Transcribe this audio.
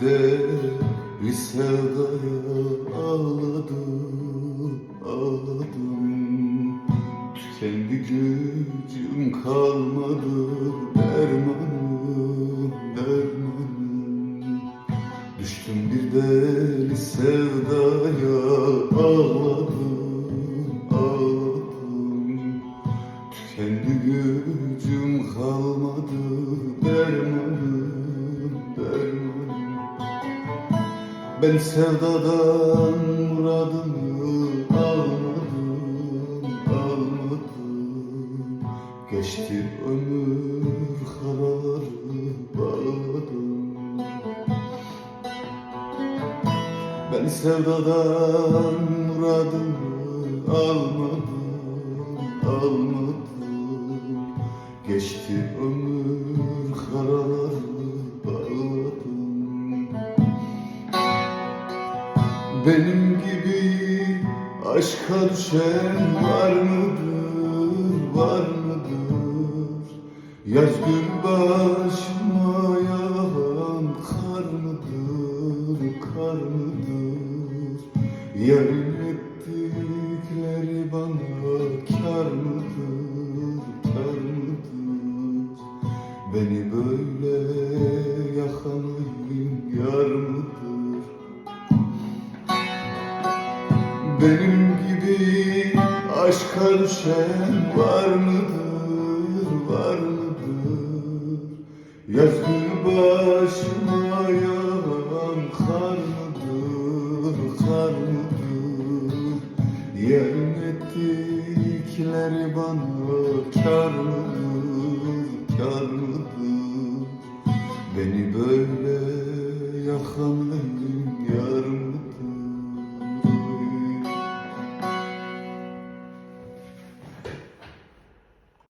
de bir sevdaya ağladım, ağladım. Tükendi gücüm kalmadı dermanım, dermanım. Düştüm bir deli sevdaya ağladım, ağladım. Tükendi gücüm kalmadı dermanım, Ben sevdadan muradımı almadım, almadım. Geçti ömür karaları bağladım Ben sevdadan muradımı almadım, almadım. Geçti ömür Benim gibi aşka düşen var mıdır, var mıdır? Yaz gün başıma yağan kar mıdır, kar mıdır? Yarın ettikleri bana kar mıdır, kar mıdır? Beni böyle Benim gibi aşka düşen var mıdır, var mıdır? Yaz günü başıma yağan kar mıdır, kar mıdır? Yarın ettikleri bana kar mıdır, kar mıdır? Beni böyle